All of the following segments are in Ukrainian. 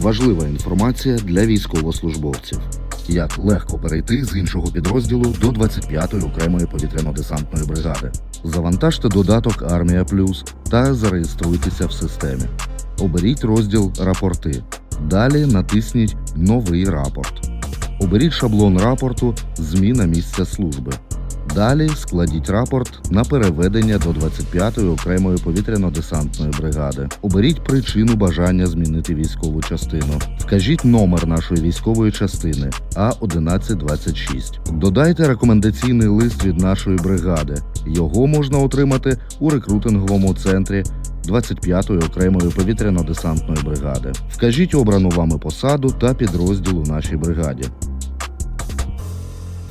Важлива інформація для військовослужбовців. Як легко перейти з іншого підрозділу до 25-ї окремої повітряно-десантної бригади. Завантажте додаток Армія Плюс та зареєструйтеся в системі. Оберіть розділ Рапорти. Далі натисніть Новий рапорт. Оберіть шаблон рапорту Зміна місця служби. Далі складіть рапорт на переведення до 25-ї окремої повітряно-десантної бригади. Оберіть причину бажання змінити військову частину. Вкажіть номер нашої військової частини А1126. Додайте рекомендаційний лист від нашої бригади. Його можна отримати у рекрутинговому центрі 25-ї окремої повітряно-десантної бригади. Вкажіть обрану вами посаду та підрозділ у нашій бригаді.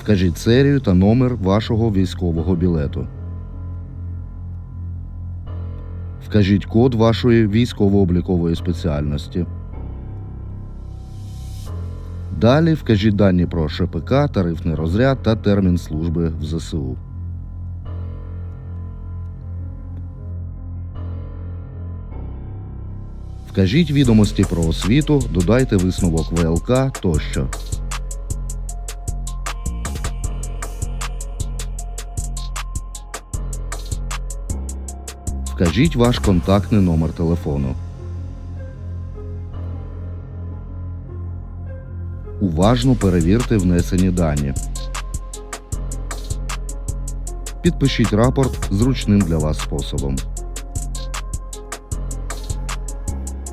Вкажіть серію та номер вашого військового білету. Вкажіть код вашої військово-облікової спеціальності. Далі вкажіть дані про ШПК, тарифний розряд та термін служби в ЗСУ. Вкажіть відомості про освіту, додайте висновок ВЛК тощо. Вкажіть ваш контактний номер телефону. Уважно перевірте внесені дані. Підпишіть рапорт зручним для вас способом.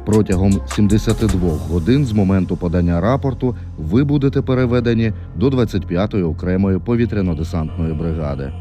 Протягом 72 годин з моменту подання рапорту ви будете переведені до 25-ї окремої повітряно-десантної бригади.